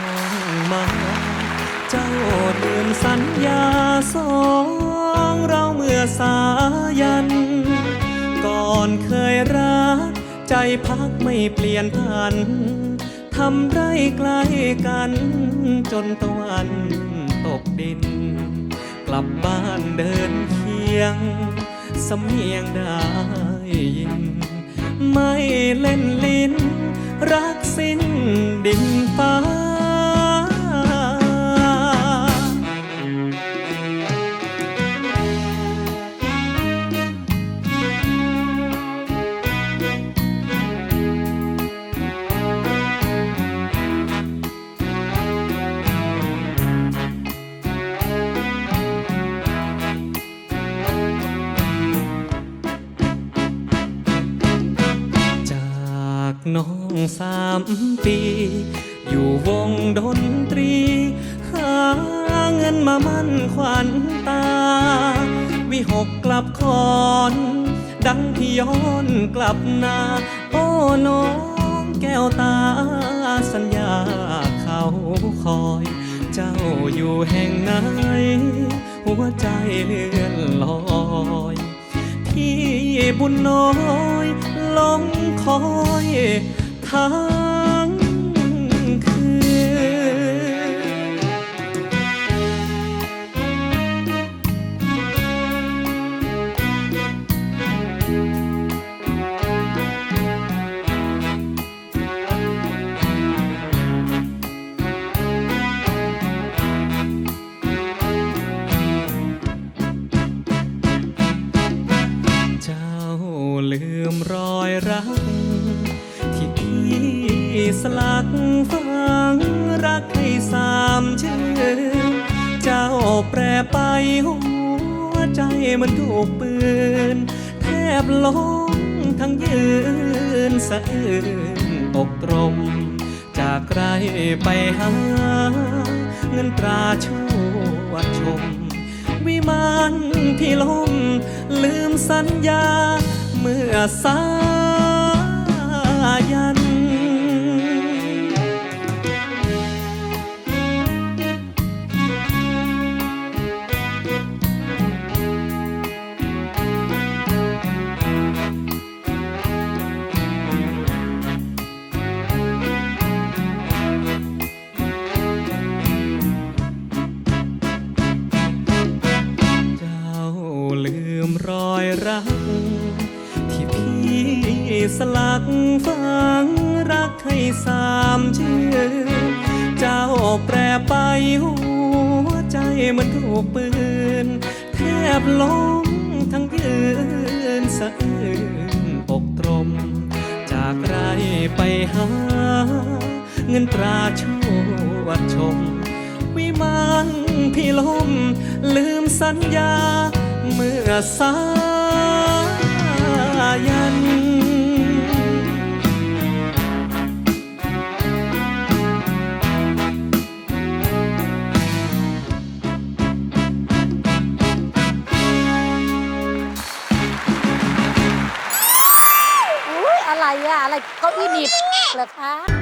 ช่งมา เจ้าลืมสัญญาสองเราเมื่อสายัน ก่อนเคยรัก ใจพักไม่เปลี่ยนพันทำไรใกล้กัน จนตะวันตกดิน กลับบ้านเดินเคียงสำเนียงได้ยิน ไม่เล่นเล น้องสามปี อยู่วงดนตรี หาเงินมามั่นขวัญตา วิหกกลับคอน ดังที่ย้อนกลับนา โอ้น้องแก้วตา สัญญาเขาคอย เจ้าอยู่แห่งไหน หัวใจเลื่อนลอยที่บุญน้อย ลงคอยทา มรอยรัก ที่พี่สลักฝังรักให้สามชื่อเจ้าแปรไปหัวใจมันถูกปืน แทบล้มทั้งยืนสะอื้นอกตรม จากไรไปหา เงินตราชั่วชม วิมานพี่ลมลืมสัญญา เมื่อสายัน เจ้าลืมรอยรัก สลักฝังรักให้สามชื่อ เจ้าแปรไปหัวใจมันถูกปืน แทบล้มทั้งยืนสะอื้นอกตรม จากไรไปหา เงินตราชั่วชม วิมานพี่ลม ลืมสัญญา เมื่อสา อะไรอะอะไรเก้าอี้หนีบเหรอคะ